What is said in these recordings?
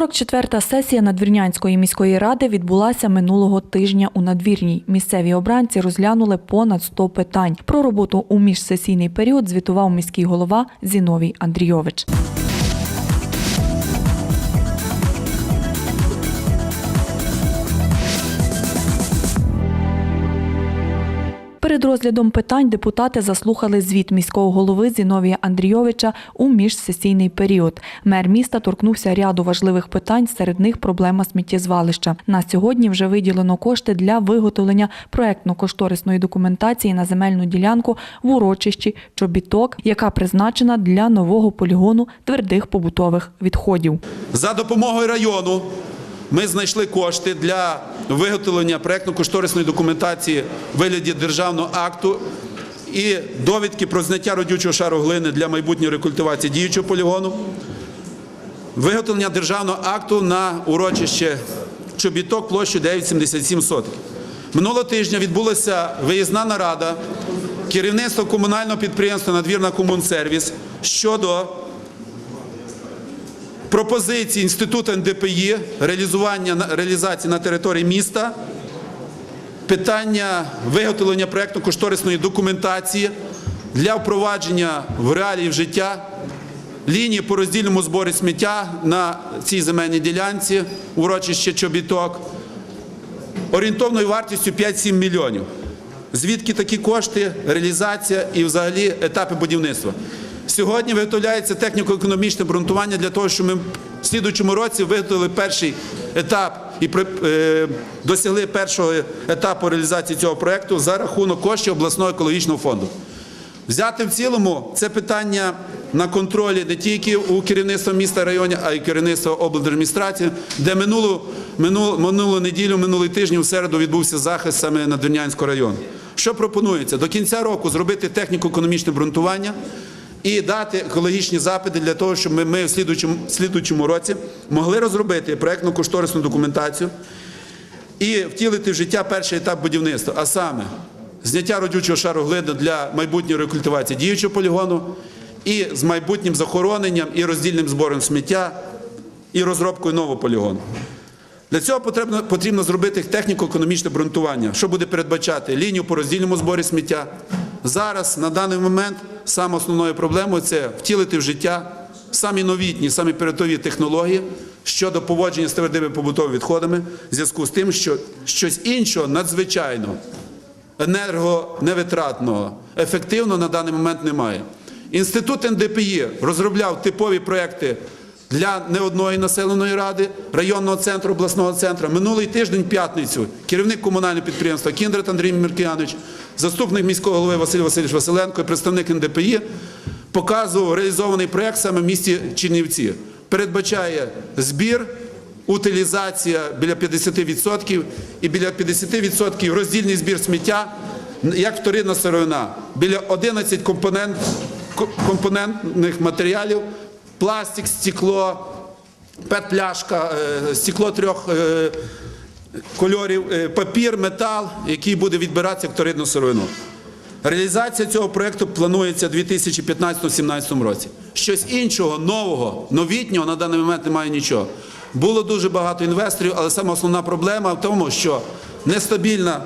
44-та сесія Надвірнянської міської ради відбулася минулого тижня у надвірній. Місцеві обранці розглянули понад 100 питань. Про роботу у міжсесійний період звітував міський голова Зіновій Андрійович. Перед розглядом питань депутати заслухали звіт міського голови Зіновія Андрійовича у міжсесійний період. Мер міста торкнувся ряду важливих питань, серед них проблема сміттєзвалища. На сьогодні вже виділено кошти для виготовлення проектно-кошторисної документації на земельну ділянку в урочищі Чобіток, яка призначена для нового полігону твердих побутових відходів. За допомогою району ми знайшли кошти для виготовлення проєктно-кошторисної документації в вигляді державного акту і довідки про зняття родючого шару глини для майбутньої рекультивації діючого полігону, виготовлення державного акту на урочище Чобіток площею 9,77 сотих. Минулого тижня відбулася виїзна нарада керівництва комунального підприємства Надвірна Комунсервіс щодо пропозиції інституту НДПІ реалізування реалізації на території міста питання виготовлення проєктно-кошторисної документації для впровадження в реалії в життя лінії по роздільному зборі сміття на цій земельній ділянці урочище Чобіток орієнтовною вартістю 5-7 мільйонів. Звідки такі кошти, реалізація і взагалі етапи будівництва? Сьогодні виготовляється техніко-економічне обґрунтування для того, щоб ми в слідуючому році виготовили перший етап і е, досягли першого етапу реалізації цього проєкту за рахунок коштів обласного екологічного фонду. Взяти в цілому це питання на контролі не тільки у керівництва міста районі, а й керівництва облдержадміністрації, де минулу, минулу, минулу неділю, минулий тиждень в середу відбувся захист саме Надвірнянського району. Що пропонується? До кінця року зробити техніко-економічне обґрунтування і дати екологічні запити для того, щоб ми, в слідуючому, році могли розробити проєктно-кошторисну документацію і втілити в життя перший етап будівництва, а саме зняття родючого шару глини для майбутньої рекультивації діючого полігону і з майбутнім захороненням і роздільним збором сміття і розробкою нового полігону. Для цього потрібно, потрібно зробити техніко-економічне обґрунтування, що буде передбачати лінію по роздільному зборі сміття. Зараз, на даний момент, саме основною проблемою це втілити в життя самі новітні, самі передові технології щодо поводження з твердими побутовими відходами, в зв'язку з тим, що щось іншого надзвичайно енергоневитратного, ефективного на даний момент немає. Інститут НДПІ розробляв типові проекти для не одної населеної ради, районного центру, обласного центру. Минулий тиждень, п'ятницю, керівник комунального підприємства Кіндрат Андрій Меркіянович, заступник міського голови Василь Васильович Василенко і представник НДПІ показував реалізований проект саме в місті Чернівці. Передбачає збір, утилізація біля 50% і біля 50% роздільний збір сміття як вторинна сировина. Біля 11 компонент, компонентних матеріалів пластик, стекло, пет-пляшка, е, стекло трьох е, кольорів, е, папір, метал, який буде відбиратися як вторинну сировину. Реалізація цього проєкту планується у 2015-2017 році. Щось іншого, нового, новітнього на даний момент немає нічого. Було дуже багато інвесторів, але саме основна проблема в тому, що нестабільна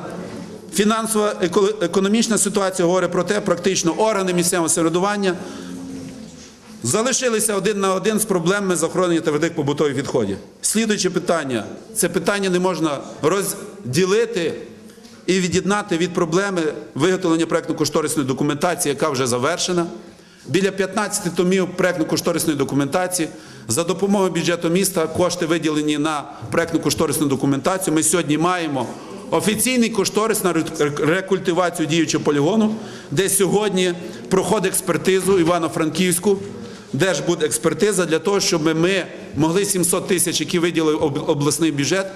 фінансова економічна ситуація говорить про те, практично органи місцевого самоврядування залишилися один на один з проблемами захоронення твердих побутових відходів. Слідуюче питання: це питання не можна розділити і від'єднати від проблеми виготовлення проєктно-кошторисної документації, яка вже завершена. Біля 15 томів проєктно-кошторисної документації. За допомогою бюджету міста кошти виділені на проєктно-кошторисну документацію. Ми сьогодні маємо офіційний кошторис на рекультивацію діючого полігону, де сьогодні проходить експертизу Івано-Франківську, Держбудекспертиза для того, щоб ми могли 700 тисяч, які виділив об- обласний бюджет,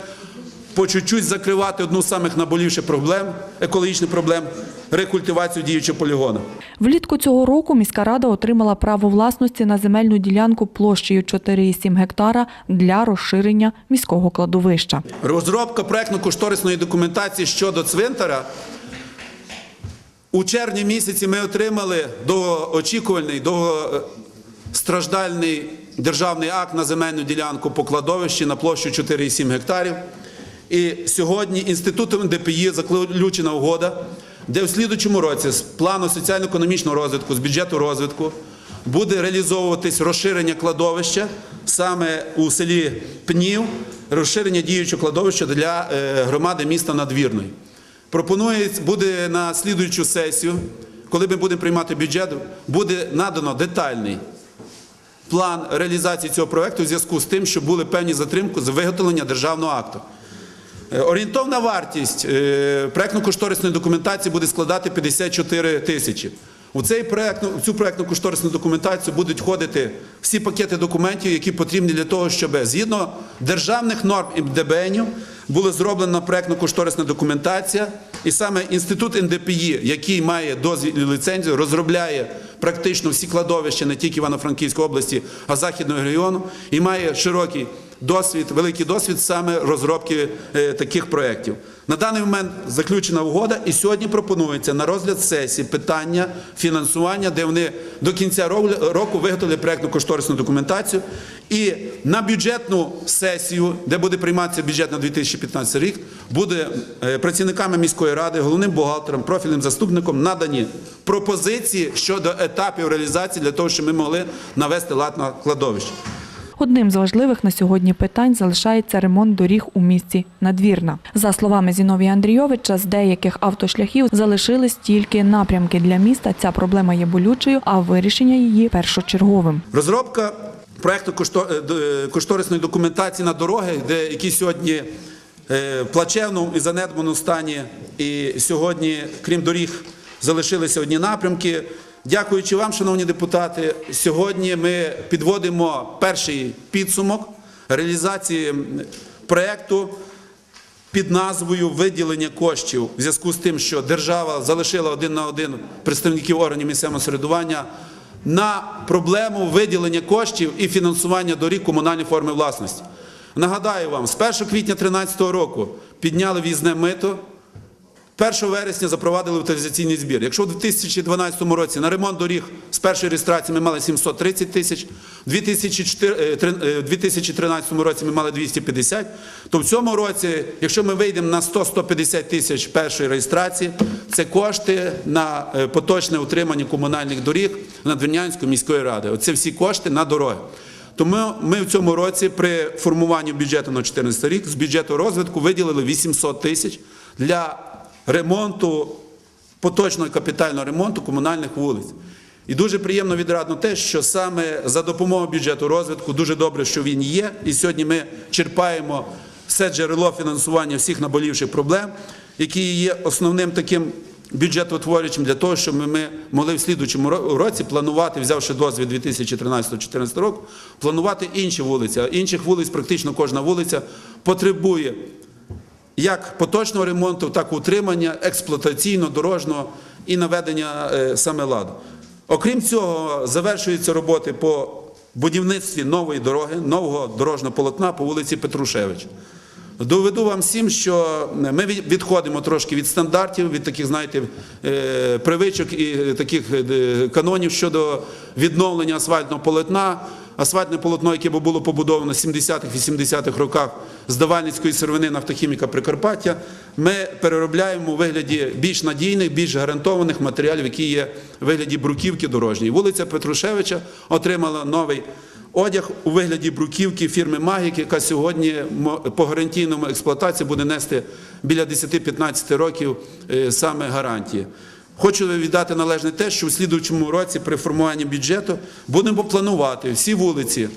по чуть-чуть закривати одну з самих наболівших проблем, екологічних проблем рекультивацію діючого полігону. Влітку цього року міська рада отримала право власності на земельну ділянку площею 4,7 гектара для розширення міського кладовища. Розробка проєктно-кошторисної документації щодо цвинтара. У червні місяці ми отримали довгоочікувальний, довгостраждальний державний акт на земельну ділянку по кладовищі на площу 4,7 гектарів. І сьогодні інститутом ДПІ заключена угода, де в слідучому році з плану соціально-економічного розвитку, з бюджету розвитку буде реалізовуватись розширення кладовища саме у селі Пнів, розширення діючого кладовища для е, громади міста Надвірної. Пропонується, буде на слідуючу сесію, коли ми будемо приймати бюджет, буде надано детальний план реалізації цього проекту в зв'язку з тим, що були певні затримки з виготовлення державного акту. Е, Орієнтовна вартість е, проектно-кошторисної документації буде складати 54 тисячі. У цей проектну, в цю проектно-кошторисну документацію будуть входити всі пакети документів, які потрібні для того, щоб згідно державних норм і була зроблена проектно-кошторисна документація, і саме інститут НДПІ, який має дозвіл і ліцензію, розробляє практично всі кладовища не тільки Івано-Франківської області, а Західного регіону, і має широкий досвід, великий досвід саме розробки е, таких проєктів. На даний момент заключена угода, і сьогодні пропонується на розгляд сесії питання фінансування, де вони до кінця року виготовили проєктну кошторисну документацію. І на бюджетну сесію, де буде прийматися бюджет на 2015 рік, буде е, працівниками міської ради, головним бухгалтером, профільним заступником надані пропозиції щодо етапів реалізації для того, щоб ми могли навести лад на кладовище. Одним з важливих на сьогодні питань залишається ремонт доріг у місті Надвірна. За словами Зіновія Андрійовича, з деяких автошляхів залишились тільки напрямки для міста. Ця проблема є болючою, а вирішення її першочерговим. Розробка проекту е, е, кошторисної документації на дороги, де які сьогодні е, в плачевному і занедбаному стані, і сьогодні, крім доріг, залишилися одні напрямки. Дякуючи вам, шановні депутати, сьогодні ми підводимо перший підсумок реалізації м, проекту під назвою виділення коштів в зв'язку з тим, що держава залишила один на один представників органів місцевого самоврядування на проблему виділення коштів і фінансування доріг комунальної форми власності. Нагадаю вам, з 1 квітня 2013 року підняли в'їзне мито. 1 вересня запровадили утилізаційний збір. Якщо в 2012 році на ремонт доріг з першої реєстрації ми мали 730 тисяч, в 2004 е, е, в 2013 році ми мали 250, то в цьому році, якщо ми вийдемо на 100-150 тисяч першої реєстрації, це кошти на е, поточне утримання комунальних доріг Надвірнянської міської ради. Оце всі кошти на дороги. Тому ми в цьому році при формуванні бюджету на 2014 рік з бюджету розвитку виділили 800 тисяч для ремонту, поточного капітального ремонту комунальних вулиць. І дуже приємно відрадно те, що саме за допомогою бюджету розвитку дуже добре, що він є. І сьогодні ми черпаємо все джерело фінансування всіх наболівших проблем, які є основним таким бюджетотворюючим для того, щоб ми могли в слідучому році планувати, взявши досвід 2013-2014 року, планувати інші вулиці. А інших вулиць практично кожна вулиця потребує як поточного ремонту, так і утримання, експлуатаційно, дорожнього і наведення е, саме ладу. Окрім цього, завершуються роботи по будівництві нової дороги, нового дорожнього полотна по вулиці Петрушевича. Доведу вам всім, що ми відходимо трошки від стандартів, від таких, знаєте, е, привичок і таких е, канонів щодо відновлення асфальтного полотна. Асфальтне полотно, яке було побудовано в 70-х-80-х роках з Давальницької сировини нафтохіміка Прикарпаття, ми переробляємо у вигляді більш надійних, більш гарантованих матеріалів, які є в вигляді бруківки дорожньої. Вулиця Петрушевича отримала новий Одяг у вигляді бруківки фірми Магік, яка сьогодні по гарантійному експлуатації буде нести біля 10-15 років е, саме гарантії. Хочу віддати належне те, що у слідуючому році при формуванні бюджету будемо планувати всі вулиці,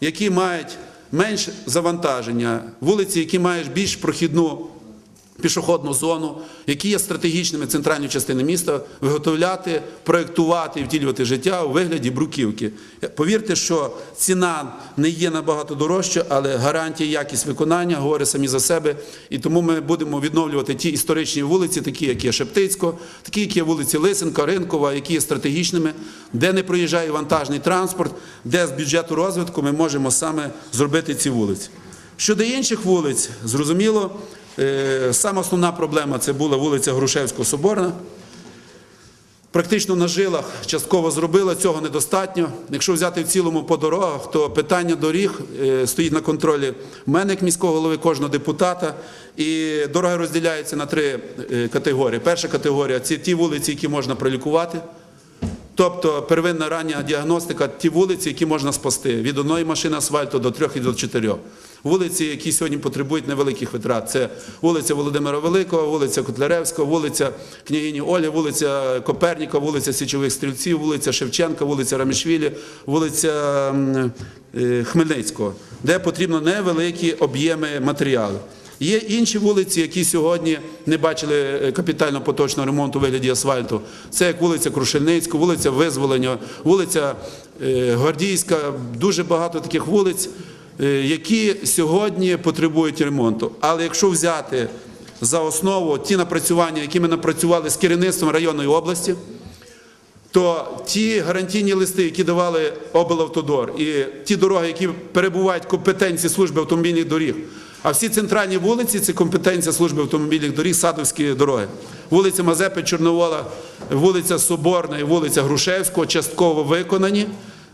які мають менш завантаження, вулиці, які мають більш прохідну пішохідну зону, які є стратегічними центральної частини міста, виготовляти, проєктувати і втілювати життя у вигляді бруківки. Повірте, що ціна не є набагато дорожча, але гарантія, якість виконання говорить самі за себе. І тому ми будемо відновлювати ті історичні вулиці, такі, як є Шептицько, такі, як є вулиці Лисенка, Ринкова, які є стратегічними, де не проїжджає вантажний транспорт, де з бюджету розвитку ми можемо саме зробити ці вулиці. Щодо інших вулиць, зрозуміло, сама основна проблема це була вулиця Грушевського Соборна. практично на жилах частково зробила, цього недостатньо. Якщо взяти в цілому по дорогах, то питання доріг е, стоїть на контролі мене як міського голови, кожного депутата. І дороги розділяються на три е, категорії. Перша категорія це ті вулиці, які можна пролікувати. Тобто первинна рання діагностика ті вулиці, які можна спасти від одної машини асфальту до трьох і до чотирьох. Вулиці, які сьогодні потребують невеликих витрат. Це вулиця Володимира Великого, вулиця Котляревського, вулиця Княгині Олі, вулиця Коперніка, вулиця Січових Стрільців, вулиця Шевченка, вулиця Рамішвілі, вулиця е, Хмельницького, де потрібно невеликі об'єми матеріалу. Є інші вулиці, які сьогодні не бачили е, капітально поточного ремонту у вигляді асфальту. Це як вулиця Крушельницька, вулиця Визволення, вулиця е, Гвардійська, дуже багато таких вулиць, які сьогодні потребують ремонту. Але якщо взяти за основу ті напрацювання, які ми напрацювали з керівництвом районної області, то ті гарантійні листи, які давали облавтодор, і ті дороги, які перебувають в компетенції служби автомобільних доріг, а всі центральні вулиці це компетенція служби автомобільних доріг, садовські дороги. Вулиця Мазепи, Чорновола, вулиця Соборна і вулиця Грушевського частково виконані,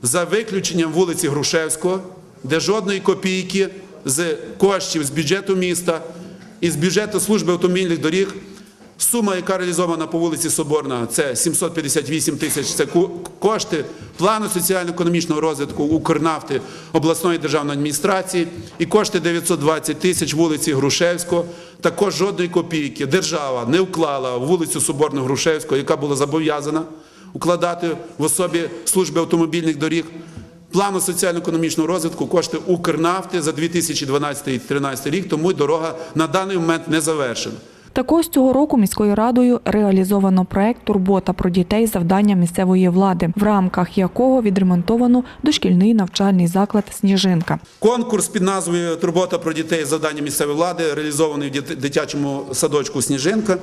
за виключенням вулиці Грушевського, де жодної копійки з коштів з бюджету міста і з бюджету служби автомобільних доріг Сума, яка реалізована по вулиці Соборна, це 758 тисяч. Це кошти плану соціально-економічного розвитку Укрнафти обласної державної адміністрації і кошти 920 тисяч вулиці Грушевського. Також жодної копійки держава не вклала вулицю Соборну Грушевського, яка була зобов'язана укладати в особі служби автомобільних доріг. Плану соціально-економічного розвитку кошти Укрнафти за 2012-2013 рік, тому дорога на даний момент не завершена. Також цього року міською радою реалізовано проект Турбота про дітей завдання місцевої влади, в рамках якого відремонтовано дошкільний навчальний заклад Сніжинка. Конкурс під назвою Турбота про дітей завдання місцевої влади реалізований в дитячому садочку Сніжинка.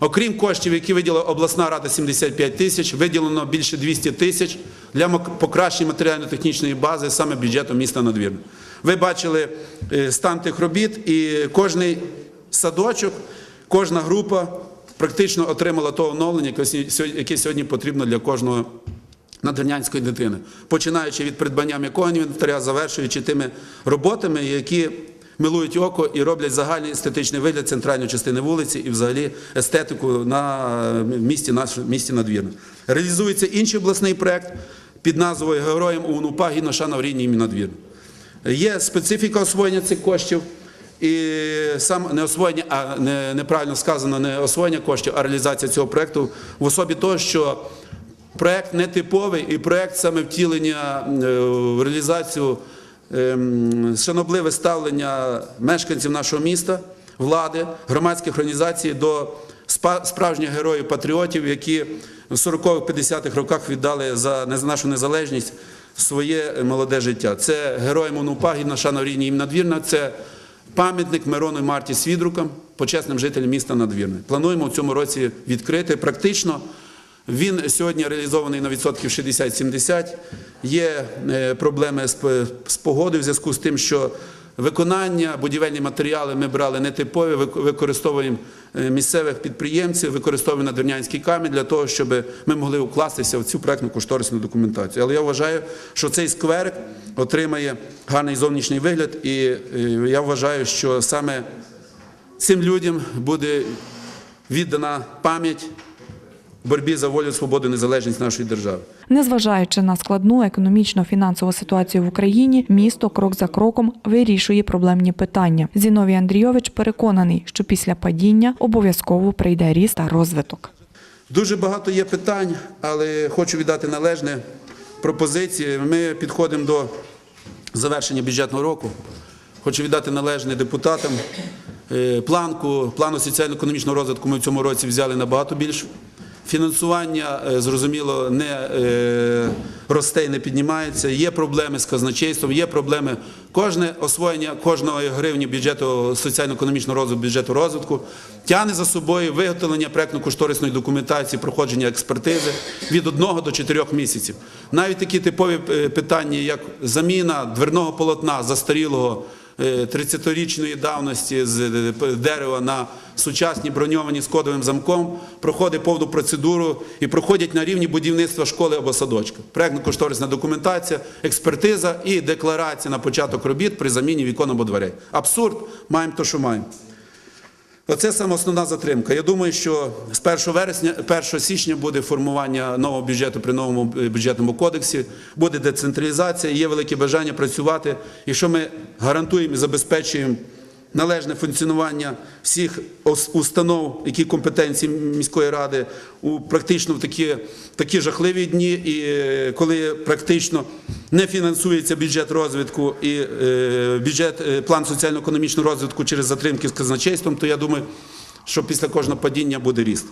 Окрім коштів, які виділила обласна рада 75 тисяч, виділено більше 200 тисяч для покращення матеріально-технічної бази саме бюджету міста Надвірна. Ви бачили е, стан тих робіт, і кожний садочок, кожна група практично отримала то оновлення, яке сьогодні потрібно для кожного надвірнянської дитини, починаючи від придбання м'якого інвентаря, завершуючи тими роботами, які милують око і роблять загальний естетичний вигляд центральної частини вулиці і взагалі естетику на місті, наш, місті Надвірна. Реалізується інший обласний проект під назвою Героям УНУПА гідна шана в рідній імені Надвірна. Є специфіка освоєння цих коштів. І сам не освоєння, а не, неправильно сказано, не освоєння коштів, а реалізація цього проекту в особі того, що проект не типовий, і проект саме втілення е, в реалізацію шанобливе ставлення мешканців нашого міста, влади, громадських організацій до справжніх героїв патріотів, які в 40-50-х роках віддали за нашу незалежність своє молоде життя. Це героям УНУПА, гідна шана їм надвірна. Це пам'ятник Мирону і Марті Свідрукам, почесним жителям міста Надвірне. Плануємо в цьому році відкрити. Практично він сьогодні реалізований на відсотків 60-70. Є е, проблеми з погодою в зв'язку з тим, що виконання, будівельні матеріали ми брали нетипові, використовуємо е, місцевих підприємців, використовуємо надвірнянський камінь для того, щоб ми могли укластися в цю проектну кошторисну документацію. Але я вважаю, що цей скверик отримає гарний зовнішній вигляд, і е, я вважаю, що саме цим людям буде віддана пам'ять в боротьбі за волю, свободу, незалежність нашої держави. Незважаючи на складну економічно-фінансову ситуацію в Україні, місто крок за кроком вирішує проблемні питання. Зіновій Андрійович переконаний, що після падіння обов'язково прийде ріст та розвиток. Дуже багато є питань, але хочу віддати належне пропозиції. Ми підходимо до завершення бюджетного року. Хочу віддати належне депутатам. Е, Планку, плану соціально-економічного розвитку ми в цьому році взяли набагато більше. Фінансування, е, зрозуміло, не е, росте і не піднімається. Є проблеми з казначейством, є проблеми. Кожне освоєння кожної гривні бюджету соціально-економічного розвитку, бюджету розвитку тягне за собою виготовлення проєктно-кошторисної документації, проходження експертизи від 1 до 4 місяців. Навіть такі типові е, питання, як заміна дверного полотна застарілого 30-річної давності з е, дерева на сучасні броньовані з кодовим замком, проходить повну процедуру і проходять на рівні будівництва школи або садочка. Проектно-кошторисна документація, експертиза і декларація на початок робіт при заміні вікон або дверей. Абсурд, маємо то, що маємо. Оце саме основна затримка. Я думаю, що з 1 вересня, 1 січня буде формування нового бюджету при новому бюджетному кодексі, буде децентралізація, є велике бажання працювати. Якщо ми гарантуємо і забезпечуємо належне функціонування всіх установ, які компетенції міської ради, у практично в такі, такі жахливі дні, і е, коли практично не фінансується бюджет розвитку і е, бюджет, е, план соціально-економічного розвитку через затримки з казначейством, то я думаю, що після кожного падіння буде ріст.